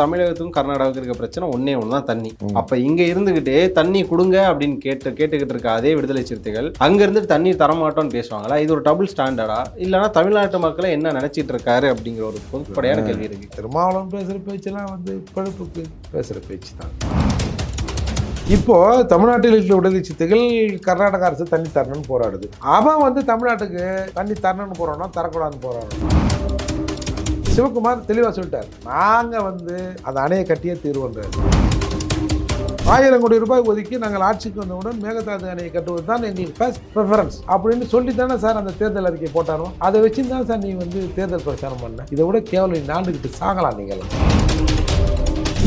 தமிழகத்துக்கும் கர்நாடகாவுக்கும் இருக்க பிரச்சனை ஒன்னே ஒன்று தான் தண்ணி. அப்ப இங்க இருந்துகிட்டே தண்ணி கொடுங்க அப்படின்னு கேட்டு கேட்டுக்கிட்டு இருக்க அதே விடுதலை சிறுத்தைகள் அங்க இருந்து தண்ணி தரமாட்டோம்னு பேசுவாங்களா? இது ஒரு டபுள் ஸ்டாண்டர்டா இல்லைன்னா தமிழ்நாட்டு மக்களை என்ன நினைச்சிட்டு இருக்காரு அப்படிங்கிற ஒரு பொதுப்படையான கேள்வி இருக்கு. திருமாவளவன் பேசுகிற பேச்செல்லாம் வந்து பழுப்புக்கு பேசுகிற பேச்சு தான். இப்போ தமிழ்நாட்டில் இருக்கிற விடுதலை சித்துகள் கர்நாடக அரசு தண்ணி தரணும்னு போராடுது. அவன் வந்து தமிழ்நாட்டுக்கு தண்ணி தரணும்னு போறானோ தரக்கூடாதுன்னு போறானோ? சிவகுமார் தெளிவாக சொல்லிட்டார். நாங்கள் வந்து அந்த அணையை கட்டியே தீர்வுன்றார் ஆயிரம் கோடி ரூபாய் ஒதுக்கி நாங்கள் ஆட்சிக்கு வந்தவுடன் மேகதாது அணையை கட்டுவது தான் எங்களுக்கு ஃபர்ஸ்ட் ப்ரிஃபரன்ஸ் அப்படின்னு சொல்லி தானே சார் அந்த தேர்தல் அறிக்கை போட்டாரோ அதை வச்சு தான் சார் நீ வந்து தேர்தல் பிரச்சாரம் பண்ண. இதை விட கேவலம் நாண்டுக்கிட்டு சாகலாம் நீங்களாம்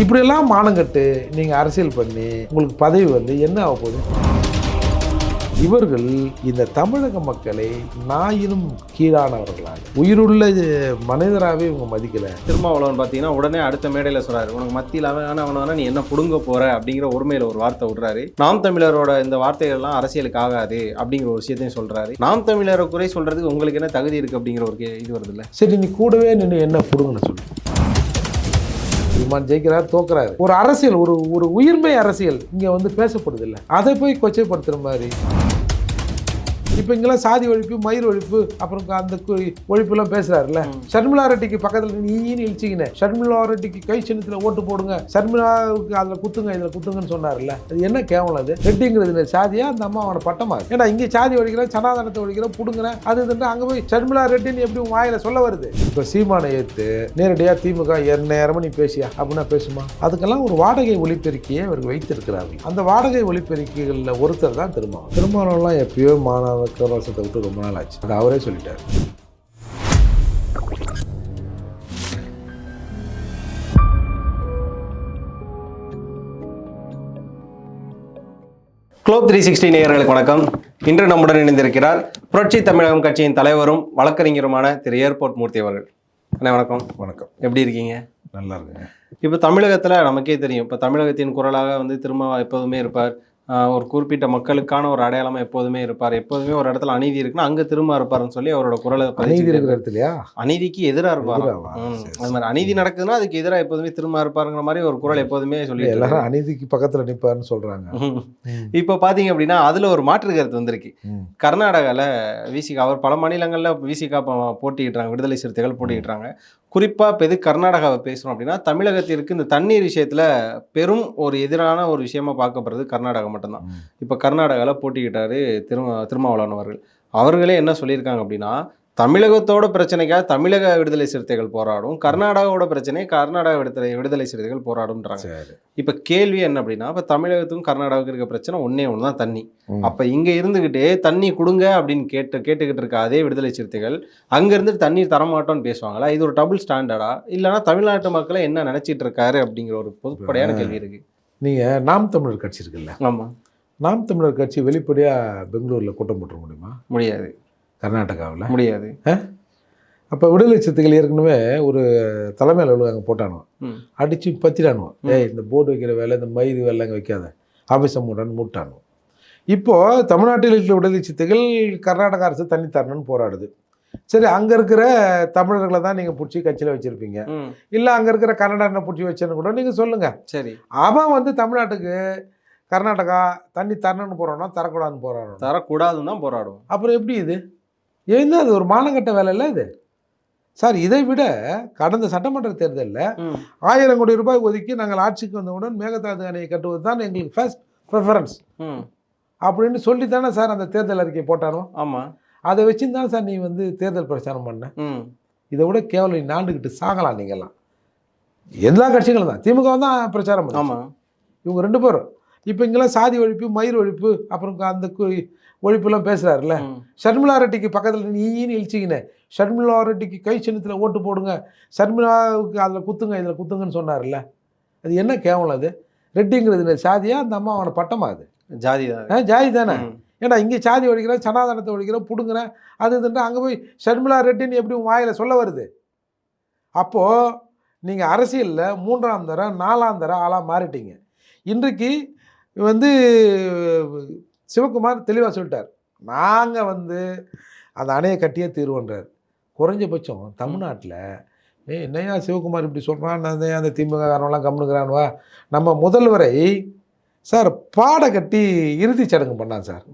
இப்படியெல்லாம் மானங்கட்டு நீங்கள் அரசியல் பண்ணி உங்களுக்கு பதவி வந்து என்ன ஆக போகுது? இவர்கள் இந்த தமிழக மக்களை நாயினும் கீழானவர்களாக. உயிருள்ள மனிதராகவே இவங்க மதிக்கலை. திருமாவளவன் பார்த்தீங்கன்னா உடனே அடுத்த மேடையில சொல்றாரு உனக்கு மத்தியில் அவன் அவன் நீ என்ன புடுங்க போற? அப்படிங்கிற ஒருமையில ஒரு வார்த்தை விடுறாரு. நாம் தமிழரோட இந்த வார்த்தைகள் எல்லாம் அரசியலுக்கு ஆகாது அப்படிங்கிற ஒரு விஷயத்தையும் சொல்றாரு. நாம் தமிழரை குறை சொல்றதுக்கு உங்களுக்கு என்ன தகுதி இருக்கு அப்படிங்கிற ஒரு இது வருது இல்ல சரி நீ கூடவே நின்று என்ன பிடுங்கன்னு சொல்லு. சீமான் ஜெயிக்கிறார் தோக்குறாரு. ஒரு அரசியல் ஒரு ஒரு உயிர்மை அரசியல் இங்கே வந்து பேசப்படுது இல்லை அதை போய் கொச்சைப்படுத்துற மாதிரி. இப்போ இங்கெல்லாம் சாதி ஒழிப்பு மயிர் ஒழிப்பு அப்புறம் அந்த ஒழிப்புலாம் பேசுறாருல்ல. ஷர்மிளா ரெட்டிக்கு பக்கத்தில் நீன்னு இழிச்சிக்கினேன் ஷர்மிளா ரெட்டிக்கு கை சின்னத்தில் ஓட்டு போடுங்க. ஷர்மிளாவுக்கு அதில் குத்துங்க இதில் குத்துங்கன்னு சொன்னார்ல அது என்ன கேவலம் அது? ரெட்டிங்கிறது இந்த சாதியா? அந்த அம்மா அவனை பட்டமா. ஏன்னா இங்கே சாதி ஒழிக்கிறேன் சனாதனத்தை ஒழிக்கிறேன் புடுங்குறேன் அது இதுன்னு அங்கே போய் ஷர்மிளா ரெட்டின்னு எப்படி வாயில சொல்ல வருது? இப்போ சீமானை ஏற்று நேரடியாக திமுக எந்நேரமும் நீ பேசியா? அப்படின்னா பேசுமா? அதுக்கெல்லாம் ஒரு வாடகை ஒலிபெருக்கியை அவர்கள் வைத்திருக்கிறார்கள். அந்த வாடகை ஒலிபெருக்கிகளில் ஒருத்தர் தான் திருமாவளவன். திருமாவளவன்லாம் எப்பயோ மாணவ கவசத்தை விட்டு ரொம்ப நாள் ஆச்சு அது அவரே சொல்லிட்டார். குளோப் த்ரீ சிக்ஸ்டி நேயர்களுக்கு வணக்கம். இன்று நம்முடன் இணைந்திருக்கிறார் புரட்சி தமிழகம் கட்சியின் தலைவரும் வழக்கறிஞருமான திரு. ஏர்போர்ட் மூர்த்தி அவர்கள். அண்ணா வணக்கம். வணக்கம். எப்படி இருக்கீங்க? நல்லா இருக்குங்க. இப்போ தமிழகத்தில் நமக்கே தெரியும். இப்போ தமிழகத்தின் குரலாக வந்து திரும்ப எப்போதுமே இருப்பார். ஒரு குறிப்பிட்ட மக்களுக்கான ஒரு அடையாளமா எப்போதுமே இருப்பார். எப்போதுமே ஒரு இடத்துல அநீதி இருக்குன்னா அங்க திரும்ப இருப்பாருன்னு சொல்லி அவரோட குரலை அநீதி இருக்கிற. இடத்துலயா அநீதிக்கு எதிராக இருப்பார்? அது மாதிரி அநீதி நடக்குதுன்னா அதுக்கு எதிராக எப்போதுமே திரும்ப இருப்பாருங்கிற மாதிரி ஒரு குரல் எப்போதுமே சொல்லி எல்லாரும் அநீதிக்கு பக்கத்துல நிப்பாருன்னு சொல்றாங்க. இப்போ பாத்தீங்க அப்படின்னா அதுல ஒரு மாற்று கருத்து வந்திருக்கு. கர்நாடகாவில் விசிகா அவர் பல மாநிலங்களில் விசிகா போட்டிக்கிட்டாங்க விடுதலை சிறுத்தைகள் போட்டிக்கிட்டாங்க குறிப்பாக இப்போ எது கர்நாடகாவை பேசுகிறோம் அப்படின்னா தமிழகத்திற்கு இந்த தண்ணீர் விஷயத்தில் பெரும் ஒரு எதிரான ஒரு விஷயமா பார்க்கப்படுறது கர்நாடகா மட்டும்தான். இப்போ கர்நாடகாவில் போட்டிக்கிட்டாரு திருமா திருமாவளவன் அவர்கள் அவர்களே என்ன சொல்லியிருக்காங்க அப்படின்னா தமிழகத்தோட பிரச்சனைக்காக தமிழக விடுதலை சிறுத்தைகள் போராடும் கர்நாடகாவோட பிரச்சனை கர்நாடக விடுதலை விடுதலை சிறுத்தைகள் போராடும்ன்றாங்க. இப்போ கேள்வி என்ன அப்படின்னா இப்போ தமிழகத்துக்கும் கர்நாடகாவுக்கும் இருக்க பிரச்சனை ஒன்னே ஒன்று தான் தண்ணி. அப்ப இங்க இருந்துகிட்டே தண்ணி கொடுங்க அப்படின்னு கேட்டு கேட்டுக்கிட்டு இருக்க அதே விடுதலை சிறுத்தைகள் அங்க இருந்து தண்ணீர் தரமாட்டோம்னு பேசுவாங்களா? இது ஒரு டபுள் ஸ்டாண்டர்டா? இல்லைன்னா தமிழ்நாட்டு மக்களை என்ன நினைச்சிட்டு இருக்காரு அப்படிங்கிற ஒரு பொதுப்படையான கேள்வி இருக்கு. நீங்க நாம் தமிழர் கட்சி இருக்குல்ல? ஆமா. நாம் தமிழர் கட்சி வெளிப்படையா பெங்களூர்ல கூட்டம் போட்டுற முடியுமா? முடியாது. கர்நாடகாவில். முடியாது. அப்போ விடுதலை சித்துக்கள் ஏற்கனவே ஒரு தலைமை அலுவலகம் அங்கே போட்டானுவோ. ம். அடித்து பத்திரானுவோ ம். ஏய் இந்த போர்டு வைக்கிற வேலை இந்த மயிறு வேலை அங்கே வைக்காத. ஆஃபீஸை மூடான்னு மூட்டானுவோ. இப்போ தமிழ்நாட்டில் இருக்கிற விடுதலை சித்துக்கள் கர்நாடக அரசு தண்ணி தரணும்னு போராடுது. சரி அங்கே இருக்கிற தமிழர்களை தான் நீங்கள் பிடிச்சி கட்சியில் வச்சுருப்பீங்க. இல்லை அங்கே இருக்கிற கன்னடானை பிடிச்சி வச்சேன்னு கூட நீங்கள் சொல்லுங்கள் சரி. அவன் வந்து தமிழ்நாட்டுக்கு கர்நாடகா தண்ணி தரணும்னு போகிறானோ தரக்கூடாதுன்னு போகிறானோ தரக்கூடாதுன்னு தான் போராடுவோம் அப்புறம் எப்படி இது? எழுந்து அது ஒரு மானங்கட்ட வேலை இல்லை இது. சார் இதை விட கடந்த சட்டமன்ற தேர்தலில் ஆயிரம் கோடி ரூபாய் ஒதுக்கி நாங்கள் ஆட்சிக்கு வந்தவுடன் மேகதாது அணையை கட்டுவது தான் எங்களுக்கு ஃபர்ஸ்ட் ப்ரிஃபரன்ஸ் அப்படின்னு சொல்லி தானே சார் அந்த தேர்தல் அறிக்கை போட்டானோ ஆமா. அதை வச்சு தான் சார் நீ வந்து தேர்தல் பிரச்சாரம் பண்ண. இதை விட கேவலம் நீ நாண்டுக்கிட்டு சாகலாம் நீங்கள்லாம் எல்லா கட்சிகளும் தான். திமுக தான் பிரச்சாரம் பண்ணும் ஆமா. இவங்க ரெண்டு பேரும். இப்போ இங்கெல்லாம் சாதி ஒழிப்பு மயிர் ஒழிப்பு அப்புறம் அந்த ஒழிப்புலாம் பேசுகிறாருல்ல ஷர்மிளா ரெட்டிக்கு பக்கத்தில் நீன்னு இழிச்சிக்கினேன் ஷர்மிளா ரெட்டிக்கு கை சின்னத்தில் ஓட்டு போடுங்க. ஷர்மிளாவுக்கு அதில் குத்துங்க இதில் குத்துங்கன்னு சொன்னார்ல அது என்ன கேவலம் அது? ரெட்டிங்கிறது இந்த சாதியா? அந்த அம்மா அவனை பட்டமா அது? ஜாதி தான் ஆ, ஜாதி தானே ஏன்னா இங்கே சாதி ஒழிக்கிறேன் சனாதனத்தை ஒழிக்கிறேன் பிடுங்குறேன் அது இதுன்ட்டு அங்கே போய் ஷர்மிளா ரெட்டின்னு எப்படி உன் வாயில சொல்ல வருது? அப்போது நீங்கள் அரசியலில் மூன்றாம் தர நாலாம் தர ஆளாக மாறிட்டீங்க. இன்றைக்கு வந்து சிவகுமார் தெளிவாக சொல்லிட்டார். நாங்கள் வந்து அந்த அணையை கட்டியே தீர்வுன்றார். குறைஞ்சபட்சம் தமிழ்நாட்டில் ஏய் என்னையா சிவகுமார் இப்படி சொல்கிறான் அந்த அந்த திமுக காரனெல்லாம் கம்முனுக்கிறான்வா நம்ம முதல்வரை சார் பாட கட்டி இறுதிச் சடங்கு பண்ணான் சார்.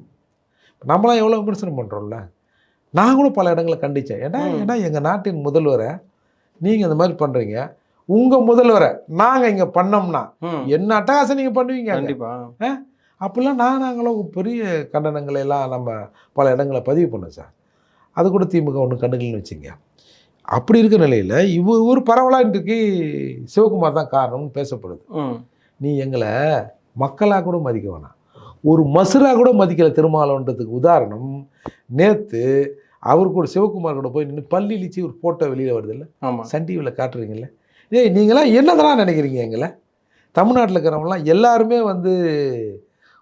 நம்மளாம் எவ்வளோ விமர்சனம் பண்ணுறோம்ல கூட பல இடங்களில் கண்டித்தேன் ஏன்னா. ஏன்னா எங்கள் நாட்டின் முதல்வரை நீங்கள் இந்த மாதிரி பண்ணுறீங்க உங்கள் முதல்வரை நாங்கள் இங்கே பண்ணோம்னா. என்ன அட்டகாசம் நீங்கள் பண்ணுவீங்க? கண்டிப்பா. அப்படிலாம் நான் நாங்களும் பெரிய கண்டனங்களை எல்லாம் நம்ம பல இடங்களை பதிவு பண்ணோம் சார். அது கூட திமுக ஒன்றும் கண்டுக்கலன்னு வச்சுங்க. அப்படி இருக்க நிலையில் இவ ஒரு பரவலாக இன்றைக்கு சிவகுமார் தான் காரணம்னு பேசப்படுது. நீ எங்களை மக்களாக கூட மதிக்க வேணாம். ஒரு மசுரா கூட மதிக்கலை திருமாவளவன்றதுக்கு உதாரணம் நேற்று அவர் கூட சிவகுமார் கூட போய் நின்று பள்ளி இழிச்சு ஒரு ஃபோட்டோ வெளியில் வருதுல்ல ஆமா. சன் டிவியில் காட்டுறீங்கல்ல? ஏய் நீங்களாம் என்னதெல்லாம் நினைக்கிறீங்க எங்களை? தமிழ்நாட்டில் இருக்கிறவங்களாம் எல்லாருமே வந்து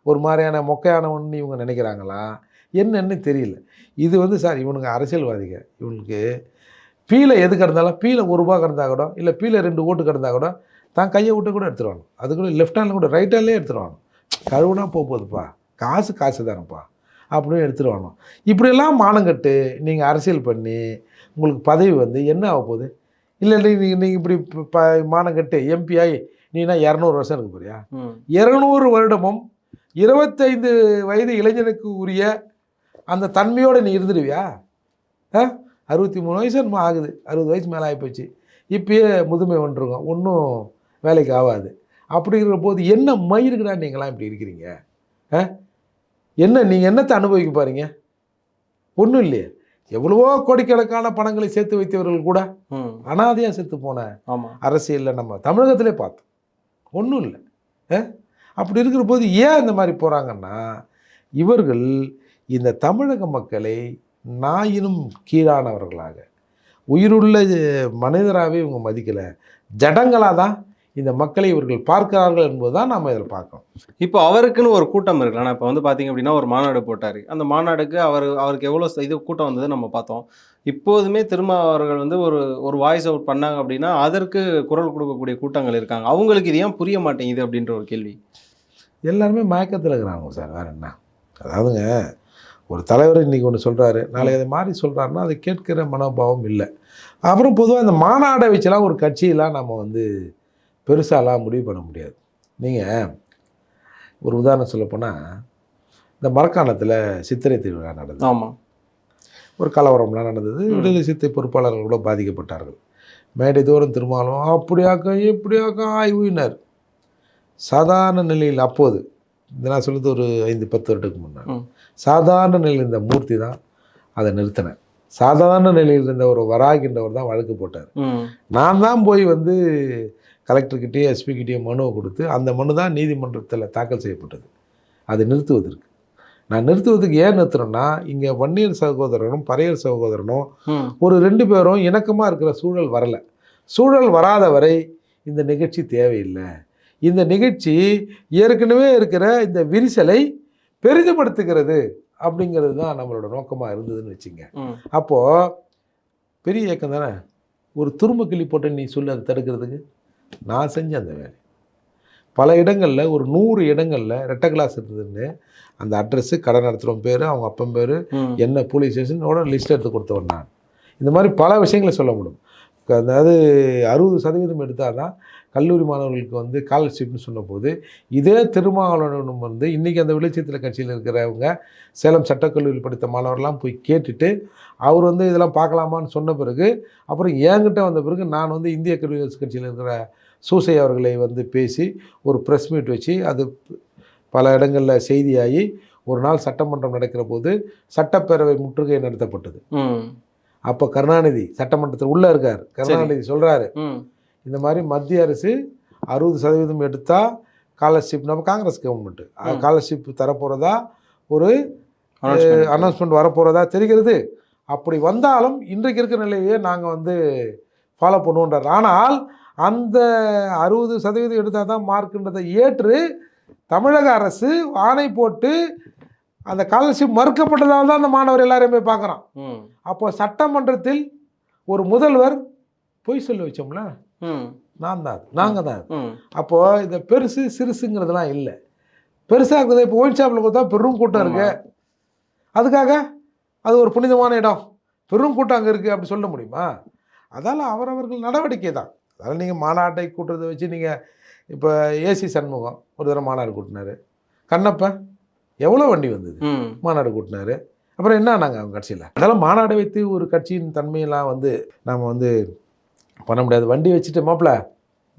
ஒரு மாதிரியான மொக்கையானவன்னு இவங்க நினைக்கிறாங்களா? என்னன்னு தெரியல. இது வந்து சார் இவனுங்க அரசியல்வாதிங்க. இவனுக்கு பீலை எது கிடந்தாலும் பீலை ஒரு ரூபா கிடந்தா கூட இல்லை பீலை ரெண்டு ஓட்டு கிடந்தா கூட தான் கையை விட்டு கூட எடுத்துருவாங்க. அது கூட லெஃப்ட் ஹேண்டில் கூட ரைட் ஹேண்ட்லேயே எடுத்துருவாங்க. கழுவுனா போக போகுதுப்பா காசு காசு தானேப்பா. அப்படின்னு எடுத்துருவாங்க. இப்படியெல்லாம் மானங்கட்டு நீங்கள் அரசியல் பண்ணி உங்களுக்கு பதவி வந்து என்ன ஆக போகுது? இல்லை இல்லை நீங்கள் நீங்கள் இப்படி ப- மானம் கட்டு எம்பி ஆகி நீனா இரநூறு வருஷம் இருக்க போறியா. இருநூறு வருடமும் இருபத்தைந்து வயது இளைஞனுக்கு உரிய அந்த தன்மையோடு நீ இருந்துடுவியா? ஆ? அறுபத்தி மூணு வயசு என்னமோ ஆகுது. அறுபது வயசு மேலே ஆகிப்போச்சு இப்பயே முதுமை வந்துருங்க. ஒன்றும் வேலைக்கு ஆகாது. அப்படிங்கிற போது என்ன மயிருக்குடா நீங்களாம் இப்படி இருக்கிறீங்க? ஆ? என்ன நீங்கள் என்னத்தை அனுபவிக்க பாருங்க ஒன்றும் இல்லையே. எவ்வளவோ கோடிக்கணக்கான பணங்களை சேர்த்து வைத்தவர்கள் கூட. அனாதையாக செத்து போன அரசியலில் நம்ம தமிழகத்திலே பார்த்தோம். ஒன்றும் இல்லை? அப்படி இருக்கிற போது ஏன் இந்த மாதிரி போகிறாங்கன்னா இவர்கள் இந்த தமிழக மக்களை நாயினும் கீழானவர்களாக. உயிருள்ள மனிதராகவே இவங்க மதிக்கலை. ஜடங்களாக தான் இந்த மக்களை இவர்கள் பார்க்கிறார்கள் என்பது தான் நாம் இதில் பார்க்கணும். இப்போ அவருக்குன்னு ஒரு கூட்டம் இருக்கு ஆனால் இப்போ வந்து பார்த்தீங்க அப்படின்னா ஒரு மாநாடு போட்டார். அந்த மாநாடுக்கு அவர் அவருக்கு எவ்வளோ இது கூட்டம் வந்தது நம்ம பார்த்தோம். இப்போதுமே திரும்ப அவர்கள் வந்து ஒரு ஒரு வாய்ஸ் அவுட் பண்ணாங்க அப்படின்னா அதற்கு குரல் கொடுக்கக்கூடிய கூட்டங்கள் இருக்காங்க. அவங்களுக்கு இது ஏன் புரிய மாட்டேங்குது அப்படின்ற ஒரு கேள்வி. எல்லாருமே மயக்கத்தில் இருக்கிறாங்க சார் வேறு என்ன? அதாவதுங்க ஒரு தலைவர் இன்றைக்கி ஒன்று சொல்கிறாரு நாளைக்கு அதை மாறி சொல்கிறாருன்னா அதை கேட்கிற மனோபாவம் இல்லை. அப்புறம் பொதுவாக இந்த மாநாடை வச்சுலாம் ஒரு கட்சியெல்லாம் நம்ம வந்து பெருசாலாம் முடிவு பண்ண முடியாது. நீங்கள் ஒரு உதாரணம் சொல்லப்போனால் இந்த மரக்காணத்தில் சித்திரை திருவிழா நடந்தது. ஆமா. ஒரு கலவரம்லாம் நடந்தது. விடுதலை சித்தை பொறுப்பாளர்கள் கூட பாதிக்கப்பட்டார்கள். மேடை தோறும் திருமாலும் அப்படியாக்க இப்படியாக்க ஆய்வுயினர் சாதாரண நிலையில் அப்போது நான் சொல்லுறது ஒரு ஐந்து பத்து வருடத்துக்கு முன்னாடி. சாதாரண நிலையில் இருந்த மூர்த்தி தான் அதை நிறுத்தினேன் சாதாரண நிலையில் இருந்த ஒரு வராகின்றவர் தான் வழக்கு போட்டார். நான் தான் போய் வந்து கலெக்டர்கிட்டயே எஸ்பிக்கிட்டேயே மனுவை கொடுத்து அந்த மனு தான் நீதிமன்றத்தில் தாக்கல் செய்யப்பட்டது. அதை நிறுத்துவதற்கு. நான் நிறுத்துவதற்கு ஏன் நிறுத்துறேன்னா இங்கே வன்னியர் சகோதரனும் பறையர் சகோதரனும் ஒரு ரெண்டு பேரும் இணக்கமாக இருக்கிற சூழல் வரலை. சூழல் வராத வரை இந்த நிகழ்ச்சி தேவையில்லை. இந்த நிகழ்ச்சி ஏற்கனவே இருக்கிற இந்த விரிசலை பெரிதுபடுத்துகிறது அப்படிங்கிறது தான் நம்மளோட நோக்கமாக இருந்ததுன்னு வச்சுங்க. அப்போது பெரிய இயக்கம் தானே? ஒரு துரும்ப கிள்ளி போட்டு நீ சொல்லி அதை தடுக்கிறதுக்கு. நான் செஞ்சேன் அந்த வேலை. பல இடங்களில் ஒரு நூறு இடங்களில் ரெட்டை கிளாஸ் இருந்ததுன்னு அந்த அட்ரஸ்ஸு கடை நடத்துகிறவன் பேர் அவங்க அப்பன் பேர் என்ன போலீஸ் ஸ்டேஷனோட லிஸ்ட் எடுத்து கொடுத்தவன் நான். இந்த மாதிரி பல விஷயங்களை சொல்ல முடியும். அதாவது அறுபது சதவீதம் எடுத்தால் தான் கல்லூரி மாணவர்களுக்கு வந்து ஸ்காலர்ஷிப்னு சொன்னபோது இதே திருமாவளவனும் வந்து இன்றைக்கி அந்த விளைச்சத்தில் கட்சியில் இருக்கிறவங்க சேலம் சட்டக்கல்லூரியில் படித்த மாணவர்லாம் போய் கேட்டுட்டு அவர் வந்து இதெல்லாம் பார்க்கலாமான்னு சொன்ன பிறகு அப்புறம் என்கிட்ட வந்த பிறகு நான் வந்து இந்திய கம்யூனிஸ்ட் கட்சியில் இருக்கிற சூசை அவர்களை வந்து பேசி ஒரு ப்ரெஸ் மீட் வச்சு அது பல இடங்களில் செய்தியாகி ஒரு நாள் சட்டமன்றம் நடக்கிற போது சட்டப்பேரவை முற்றுகை நடத்தப்பட்டது. அப்போ கருணாநிதி சட்டமன்றத்தில் உள்ளே இருக்கார். கருணாநிதி சொல்கிறாரு இந்த மாதிரி மத்திய அரசு அறுபது சதவீதம் எடுத்தால் ஸ்காலர்ஷிப் நம்ம காங்கிரஸ் கவர்மெண்ட்டு. ஸ்காலர்ஷிப் தரப்போகிறதா ஒரு. அனௌன்ஸ்மெண்ட் வரப்போகிறதா தெரிகிறது. அப்படி வந்தாலும் இன்றைக்கு இருக்கிற நிலையே நாங்கள் வந்து ஃபாலோ பண்ணுவோன்றார் ஆனால் அந்த அறுபது சதவீதம் எடுத்தால் தான் மார்க்குன்றதை ஏற்று தமிழக அரசு ஆணை போட்டு அந்த ஸ்காலர்ஷிப் மறுக்கப்பட்டதால் தான் அந்த மாணவர் எல்லாரையுமே பார்க்குறான். ம். அப்போ சட்டமன்றத்தில் ஒரு முதல்வர் பொய் சொல்லி வச்சோம்ல? நான் தான் நாங்கள் தான் அப்போது இந்த பெருசு சிறுசுங்கிறதுலாம் இல்லை. பெருசாக இருக்குது. இப்போ ஒயின் ஷாப்பில் கொடுத்தா பெரும் கூட்டம் இருக்கு. அதுக்காக அது ஒரு புனிதமான இடம். பெரும் கூட்டம் அங்கே இருக்குது அப்படி சொல்ல முடியுமா? அதால் அவரவர்கள் நடவடிக்கை தான். அதால் நீங்கள் மாநாட்டை கூட்டுறதை வச்சு நீங்கள் இப்போ ஏசி சண்முகம் ஒரு தடவை மாநாடு கூட்டினாரு. கண்ணப்பன் எவ்வளோ வண்டி வந்தது? மாநாடு கூட்டினாரு. அப்புறம் என்ன நாங்கள் அவங்க கட்சியில்? அதனால் மாநாடு வைத்து ஒரு கட்சியின் தன்மையெல்லாம் வந்து நாம் வந்து பண்ண முடியாது. வண்டி வச்சுட்டு மாப்பிள்ள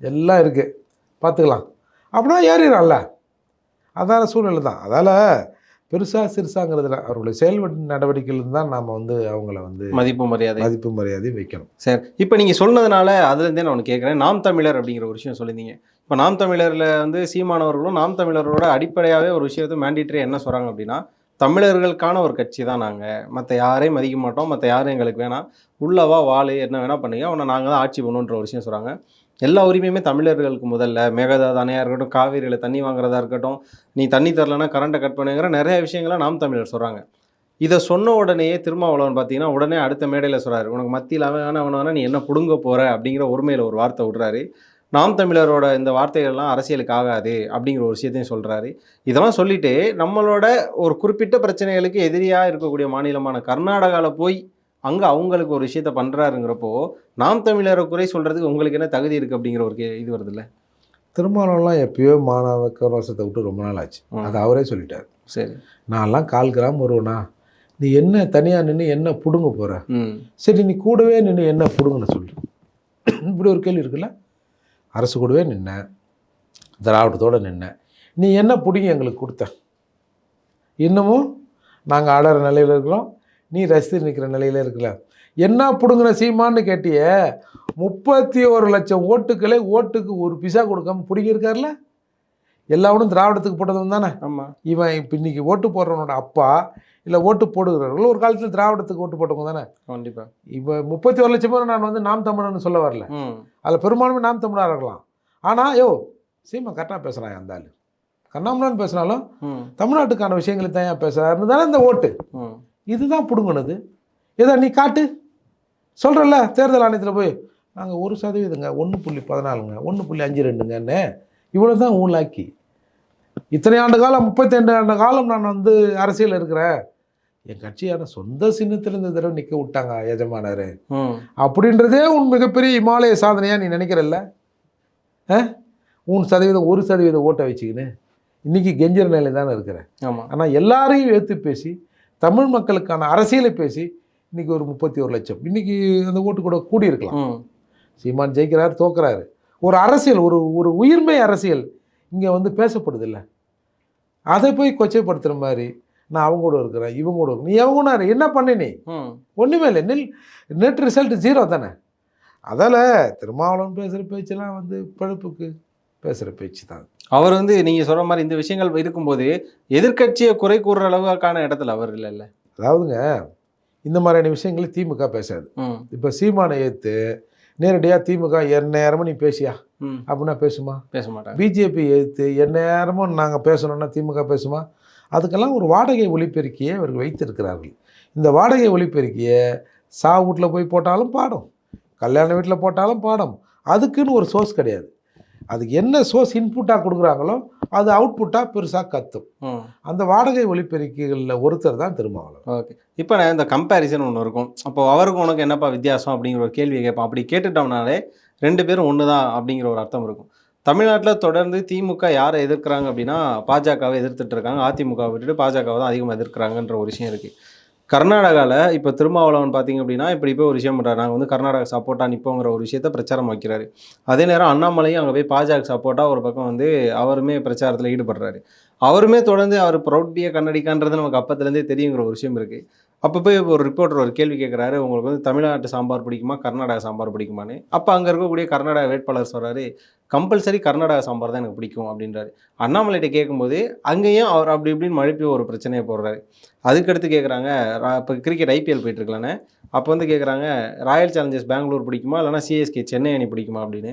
எல்லாம் இருக்குது பார்த்துக்கலாம் அப்படின்னா ஏறிடலாம்ல. அதான சூழ்நிலை தான். அதால் பெருசாக சிறுசாங்கிறதுல அவர்களுடைய செயல் நடவடிக்கையில் தான் நாம் வந்து அவங்கள வந்து மதிப்பு மரியாதை. மதிப்பு மரியாதை வைக்கணும். சரி. இப்போ நீங்கள் சொன்னதுனால அதுலேருந்தே நான் ஒன்று கேட்குறேன் நாம் தமிழர் அப்படிங்கிற ஒரு விஷயம் சொல்லியிருந்தீங்க. இப்போ நாம் தமிழரில் வந்து சீமானவர்களும் நாம் தமிழரோட அடிப்படையாகவே ஒரு விஷயத்தை மேண்டிட்டரி என்ன சொல்கிறாங்க அப்படின்னா தமிழர்களுக்கான ஒரு கட்சி தான் நாங்கள் மற்ற யாரையும் மதிக்க மாட்டோம். மற்ற யாரும் எங்களுக்கு வேணாம் உள்ளவா வாழு என்ன வேணால் பண்ணுங்க. அவனை நாங்கள் தான் ஆட்சி பண்ணுன்ற ஒரு விஷயம் சொல்கிறாங்க எல்லா உரிமையுமே தமிழர்களுக்கு முதல்ல. மேகதாது அணையாக இருக்கட்டும் காவிரியில் தண்ணி வாங்குறதா இருக்கட்டும் நீ தண்ணி தரலன்னா கரண்ட்டை கட் பண்ணுங்கிற நிறைய விஷயங்களை நாம் தமிழர் சொல்கிறாங்க இதை சொன்ன உடனேயே திருமாவளவன் பார்த்தீங்கன்னா உடனே அடுத்த மேடையில் சொல்கிறாரு உனக்கு மத்தியில் அவன் வேணா அவன் வேணா நீ என்ன பிடுங்க போகிற அப்படிங்கிற ஒருமையில் ஒரு வார்த்தை விடுறாரு. நாம் தமிழரோட இந்த வார்த்தைகள்லாம் அரசியலுக்கு ஆகாது அப்படிங்கிற ஒரு விஷயத்தையும் சொல்றாரு. இதெல்லாம் சொல்லிட்டு நம்மளோட ஒரு குறிப்பிட்ட பிரச்சனைகளுக்கு எதிரியாக இருக்கக்கூடிய மாநிலமான கர்நாடகாவில் போய் அங்கே அவங்களுக்கு ஒரு விஷயத்த பண்ணுறாருங்கிறப்போ நாம் தமிழரை குறை சொல்கிறதுக்கு உங்களுக்கு என்ன தகுதி இருக்குது அப்படிங்கிற ஒரு இது வருதுல்ல? திருமணம்லாம் எப்பயோ மாணவ கவசத்தை விட்டு ரொம்ப நாள் ஆச்சு. அது அவரே சொல்லிட்டார். சரி. நான்லாம் கால் கிராம் வருவேனா? நீ என்ன தனியாக நின்று என்ன பிடுங்க போகிற சரி நீ கூடவே நின்று என்ன பிடுங்கன்னு சொல்லு. இப்படி ஒரு கேள்வி இருக்குல்ல? அரசு கூடவே நின்ன. திராவிடத்தோடு நின்ன. நீ என்ன பிடிங்கி எங்களுக்கு கொடுத்த? இன்னமும் நாங்கள் ஆடுற நிலையில் இருக்கிறோம். நீ ரசித்து நிற்கிற நிலையில் இருக்கல. என்ன பிடுங்கின சீமான்னு கேட்டியே? முப்பத்தி ஒரு லட்சம் ஓட்டுக்களே ஓட்டுக்கு ஒரு பிசா கொடுக்காம பிடிங்கிருக்கார்ல எல்லாவனும் திராவிடத்துக்கு போட்டதும் தானே? ஆமாம் இவன் இப்போ இன்னைக்கு ஓட்டு போடுறவனோட அப்பா இல்லை ஓட்டு போடுகிறவர்கள் ஒரு காலத்தில் திராவிடத்துக்கு ஓட்டு போட்டவங்க தானே? கண்டிப்பாக இப்போ முப்பத்தி ஒரு லட்சம் பேர் நான் வந்து நாம் தமிழன்னு சொல்ல வரல. அதில் பெரும்பான்மை நாம் தமிழாக இருக்கலாம். ஆனால் யோ சீமா கரெக்டாக பேசுகிறான் அந்த ஆள். கண்ணாமலான்னு பேசினாலும் தமிழ்நாட்டுக்கான விஷயங்களை தான் பேசுகிறாருன்னு தானே இந்த ஓட்டு. இதுதான் பிடுங்கினது. இதை நீ காட்டு. சொல்கிறல்ல தேர்தல் ஆணையத்தில் போய் நாங்கள் ஒரு சதவீதங்க ஒன்று புள்ளி பதினாலுங்க ஒன்று புள்ளி அஞ்சு ரெண்டுங்கன்னு இவ்வளோ தான் ஊழாக்கி இத்தனை ஆண்டு காலம் முப்பத்தி ஆண்டு காலம் நான் வந்து அரசியல் இருக்கிறேன். என் கட்சியான சொந்த சின்னத்தில் இந்த தடவை நிற்க விட்டாங்க எஜமானர். அப்படின்றதே உன் மிகப்பெரிய இமாலய சாதனையாக நீ நினைக்கிறல்ல? ஆ? உன் சதவீதம் ஒரு சதவீத ஓட்டை வச்சுக்கின்னு இன்றைக்கி கெஞ்சிற நிலை தானே இருக்கிறேன் ஆமாம் ஆனால் எல்லாரையும் ஏற்று பேசி தமிழ் மக்களுக்கான அரசியலை பேசி இன்றைக்கி ஒரு முப்பத்தி ஒரு லட்சம். இன்றைக்கி அந்த ஓட்டு கூட கூடியிருக்கலாம். சீமான் ஜெயிக்கிறாரு தோக்குறாரு. ஒரு அரசியல் ஒரு ஒரு உயிர்மை அரசியல் இங்கே வந்து பேசப்படுது இல்லை? அதை போய் கொச்சைப்படுத்துகிற மாதிரி நான் அவங்க கூட இருக்கிறேன் இவங்க கூட. நீ அவங்க கூட என்ன பண்ண நீ? ஒன்றுமே இல்லை. நெல் நெட் ரிசல்ட் ஜீரோ தானே. அதால் திருமாவளவன் பேசுகிற பேச்செல்லாம் வந்து பழுப்புக்கு பேசுகிற பேச்சு தான். அவர் வந்து நீங்க சொல்ற மாதிரி இந்த விஷயங்கள் இருக்கும்போது எதிர்க்கட்சியை குறை கூறுற அளவுக்கான இடத்துல அவர் இல்லைல்ல அதாவதுங்க இந்த மாதிரியான விஷயங்களை திமுக பேசாது. இப்போ சீமானை ஏற்று நேரடியாக திமுக எந்நேரமும் நீ பேசியா? அப்படின்னா பேசுமா? பேச மாட்டாங்க. பிஜேபி எதிர்த்து எந்நேரமும் நாங்கள் பேசணும்னா திமுக பேசுமா? அதுக்கெல்லாம் ஒரு வாடகை ஒலிபெருக்கியை அவர்கள் வைத்திருக்கிறார்கள். இந்த வாடகை ஒலிபெருக்கியை சா வீட்டில் போய் போட்டாலும் பாடும். கல்யாண வீட்டில் போட்டாலும் பாடும். அதுக்குன்னு ஒரு சோர்ஸ் கிடையாது. அதுக்கு என்ன சோர்ஸ் இன்புட்டாக கொடுக்குறாங்களோ அது அவுட்புட்டாக பெருசாக கத்தும். அந்த வாடகை ஒலிபெருக்கிகளில் ஒருத்தர் தான் திருமாவளவன். ஓகே. இப்போ நான் இந்த கம்பேரிசன் ஒன்று இருக்கும். அப்போ அவருக்கும் உனக்கு என்னப்பா வித்தியாசம் அப்படிங்கிற ஒரு கேள்வியை கேட்பான். அப்படி கேட்டுட்டோம்னாலே ரெண்டு பேரும் ஒன்று தான் அப்படிங்கிற ஒரு அர்த்தம் இருக்கும். தமிழ்நாட்டில் தொடர்ந்து திமுக யாரை எதிர்க்கிறாங்க அப்படின்னா பாஜகவை எதிர்த்துட்டு இருக்காங்க. அதிமுகவை விட்டுட்டு பாஜகவை தான் அதிகமாக எதிர்க்கிறாங்கன்ற ஒரு விஷயம் இருக்குது கர்நாடகாவில் இப்போ திருமாவளவன் பார்த்தீங்க அப்படின்னா இப்படி போய் ஒரு விஷயம் பண்ணுறாரு நாங்கள் வந்து கர்நாடகா சப்போர்ட்டாக நிற்போங்கிற ஒரு விஷயத்த பிரச்சாரம் வைக்கிறாரு. அதே நேரம் அண்ணாமலையும் அங்கே போய் பாஜக சப்போர்ட்டாக ஒரு பக்கம் வந்து அவருமே பிரச்சாரத்தில் ஈடுபடுறாரு. அவருமே தொடர்ந்து அவர் ப்ரௌட்பியை கண்ணடிக்கான்றது நமக்கு அப்பத்துலேருந்தே தெரியுங்கிற ஒரு விஷயம் இருக்குது அப்போ போய் ஒரு ரிப்போர்ட்டர் ஒரு கேள்வி கேட்குறாரு உங்களுக்கு வந்து தமிழ்நாட்டு சாம்பார் பிடிக்குமா? கர்நாடகா சாம்பார் பிடிக்குமான்னு? அப்போ அங்கே இருக்கக்கூடிய கர்நாடகா வேட்பாளர் சொல்கிறாரு கம்பல்சரி கர்நாடகா சாம்பார் தான் எனக்கு பிடிக்கும் அப்படின்றாரு. அண்ணாமலைகிட்ட கேட்கும்போது அங்கேயும் அவர் அப்படி இப்படின்னு மழுப்பி ஒரு பிரச்சனையை போடுறாரு. அதுக்கடுத்து கேட்குறாங்க இப்போ கிரிக்கெட் ஐபிஎல் போயிட்டுருக்கலானே அப்போ வந்து கேட்குறாங்க ராயல் சேலஞ்சர்ஸ் பெங்களூர் பிடிக்குமா? இல்லைனா சிஎஸ்கே சென்னை அணி பிடிக்குமா அப்படின்னு.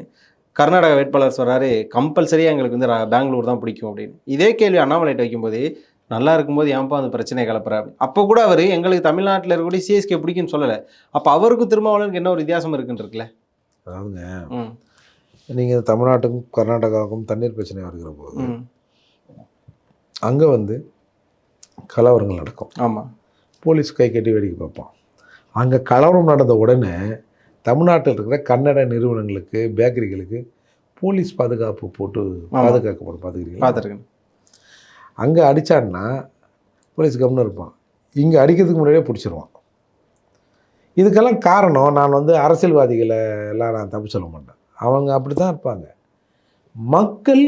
கர்நாடகா வேட்பாளர் சொல்கிறாரு கம்பல்சரியாக எங்களுக்கு வந்து பெங்களூர் தான் பிடிக்கும் அப்படின்னு. இதே கேள்வி அண்ணாமலைகிட்ட வைக்கும்போது நல்லா இருக்கும்போது ஏன்பா அந்த பிரச்சனையை கிளப்புற அப்படின்னு. அப்போ கூட அவர் எங்களுக்கு தமிழ்நாட்டில் இருக்கக்கூடிய சிஎஸ்கே பிடிக்கும்னு சொல்லலை. அப்போ அவருக்கும் திருமாவளவனுக்கு என்ன ஒரு வித்தியாசம் இருக்குன்னு இருக்குல்ல? அதாவதுங்க ம். நீங்கள் தமிழ்நாட்டுக்கும் கர்நாடகாவுக்கும் தண்ணீர் பிரச்சனை வருகிற போது அங்கே வந்து கலவரங்கள் நடக்கும். ஆமாம் போலீஸ் கை கட்டி வேடிக்கை பார்ப்பான் அங்கே கலவரம் நடந்த உடனே தமிழ்நாட்டில் இருக்கிற கன்னட நிறுவனங்களுக்கு பேக்கரிகளுக்கு போலீஸ் பாதுகாப்பு போட்டு பாதுகாக்கப்படும் பார்த்துக்கிறீங்களா பார்த்துருக்கேன் அங்கே அடித்தான்னா போலீஸ் கம்னு இருப்பான். இங்கே அடிக்கிறதுக்கு முன்னாடியே பிடிச்சிருவான். இதுக்கெல்லாம் காரணம் நான் வந்து அரசியல்வாதிகளை எல்லாம் நான் தப்பு சொல்ல மாட்டேன். அவங்க அப்படி தான் இருப்பாங்க. மக்கள்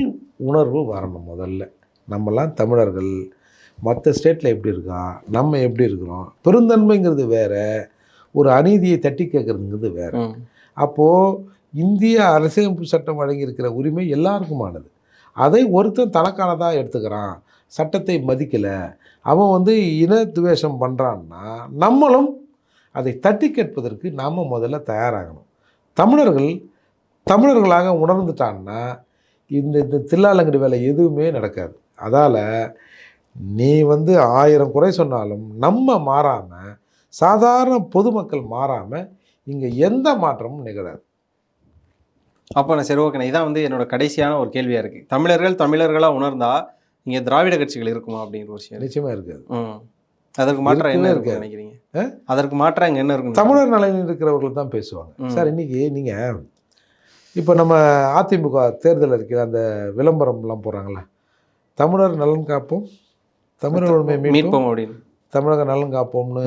உணர்வு வரணும் முதல்ல. நம்மலாம் தமிழர்கள் மற்ற ஸ்டேட்டில் எப்படி இருக்கான்? நம்ம எப்படி இருக்கிறோம்? பெருந்தன்மைங்கிறது வேற ஒரு அநீதியை தட்டி கேட்குறதுங்கிறது வேற. அப்போது இந்திய அரசியலமைப்பு சட்டம் வழங்கியிருக்கிற உரிமை எல்லாருக்குமானது. அதை ஒருத்தன் தனக்கானதாக எடுத்துக்கிறான். சட்டத்தை மதிக்கலை. அவன் வந்து இன துவேஷம் பண்ணுறான்னா நம்மளும் அதை தட்டி கேட்பதற்கு நாம் முதல்ல தயாராகணும். தமிழர்கள் தமிழர்களாக உணர்ந்துட்டான்னா இந்த இந்த தில்லாலங்கடி வேலை எதுவுமே நடக்காது. அதால் நீ வந்து ஆயிரம் குறை சொன்னாலும் நம்ம மாறாமல் சாதாரண பொதுமக்கள் மாறாமல் இங்கே எந்த மாற்றமும் நிகழாது. அப்போ நான் சரி ஓகே இதான் வந்து என்னோட கடைசியான ஒரு கேள்வியாக இருக்குது தமிழர்கள் தமிழர்களாக உணர்ந்தா இங்கே திராவிட கட்சிகள் இருக்குமா அப்படிங்கிற ஒரு விஷயம் நிச்சயமாக இருக்காது. அதற்கு மாற்றம் என்ன இருக்காது. நினைக்கிறீங்க? அதற்கு மாற்றம் இங்கே என்ன இருக்கும் தமிழர் நலனில் இருக்கிறவர்கள் தான் பேசுவாங்க. சார் இன்னைக்கு நீங்கள் இப்போ நம்ம அதிமுக தேர்தல் அறிக்கையில் அந்த விளம்பரம்லாம் போடுறாங்களே தமிழர் நலன் காப்போம் தமிழர் உரிமை மீட்போம் அப்படின்னு. தமிழக நலன் காப்போம்னு.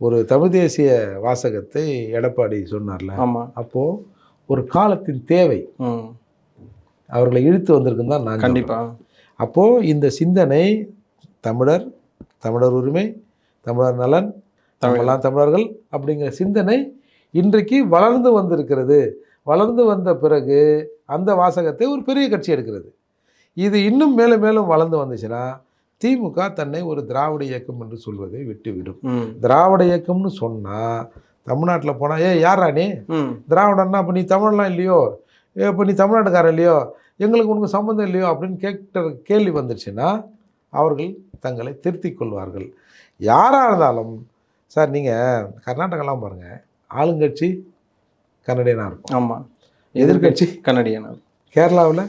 ஒரு தமிழ் தேசிய வாசகத்தை எடப்பாடி சொன்னார்ல. ஆமாம் அப்போது ஒரு காலத்தின் தேவை. அவர்களை இழுத்து வந்திருக்குன்னு தான் நான் கண்டிப்பாக அப்போது இந்த சிந்தனை தமிழர் தமிழர் உரிமை தமிழர் நலன் தமிழெல்லாம் தமிழர்கள் அப்படிங்கிற சிந்தனை இன்றைக்கு வளர்ந்து வந்திருக்கிறது. வளர்ந்து வந்த பிறகு அந்த வாசகத்தை ஒரு பெரிய கட்சி எடுக்கிறது. இது இன்னும் மேலும் மேலும் வளர்ந்து வந்துச்சுன்னா திமுக தன்னை ஒரு திராவிட இயக்கம் என்று சொல்வதை விட்டுவிடும். திராவிட இயக்கம்னு சொன்னால் தமிழ்நாட்டில் போனால் ஏ யாரா நீ? திராவிடன்னா அப்போ நீ தமிழ்லாம் இல்லையோ? ஏ இப்போ நீ தமிழ்நாட்டுக்காரன் இல்லையோ? எங்களுக்கு உனக்கு சம்மந்தம் இல்லையோ? அப்படின்னு கேட்குற கேள்வி வந்துருச்சுன்னா அவர்கள் தங்களை திருத்திக் கொள்வார்கள். யாராக இருந்தாலும் சார் நீங்கள் கர்நாடகாலாம் பாருங்கள் ஆளுங்கட்சி கன்னடியனாக இருக்கும். ஆமாம் எதிர்க்கட்சி கன்னடியன் கேரளாவில்?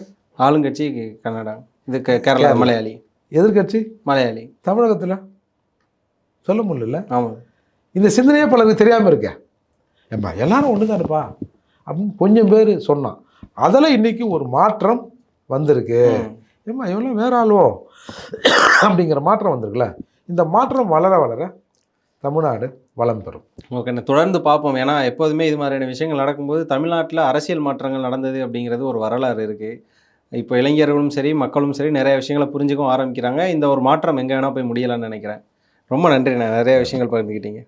ஆளுங்கட்சி கன்னடா. இது கேரளா. மலையாளி. எதிர்க்கட்சி? மலையாளி. தமிழகத்தில்? சொல்ல முடியல. ஆமாம் இந்த சிந்தனையே பலருக்கு தெரியாமல் இருக்க. ஏம்பா எல்லாரும் ஒன்று தானேப்பா அப்படின்னு கொஞ்சம் பேர் சொன்னான். அதில் இன்னைக்கு ஒரு மாற்றம் வந்திருக்கு. ஏம்மா இவெல்லாம் வேற ஆளுவோ அப்படிங்கிற மாற்றம் வந்திருக்குல்ல. இந்த மாற்றம் வளர வளர தமிழ்நாடு வளம் பெறும். ஓகே தொடர்ந்து பார்ப்போம். ஏன்னா எப்போதுமே இது மாதிரியான விஷயங்கள் நடக்கும்போது தமிழ்நாட்டில் அரசியல் மாற்றங்கள் நடந்தது அப்படிங்கிறது ஒரு வரலாறு இருக்குது இப்போ இளைஞர்களும் சரி மக்களும் சரி நிறைய விஷயங்களை புரிஞ்சுக்கவும் ஆரம்பிக்கிறாங்க. இந்த ஒரு மாற்றம் எங்கே வேணால் போய் முடியலாம்னு நினைக்கிறேன். ரொம்ப நன்றி நான் நிறைய விஷயங்கள் பகிர்ந்துக்கிட்டீங்க.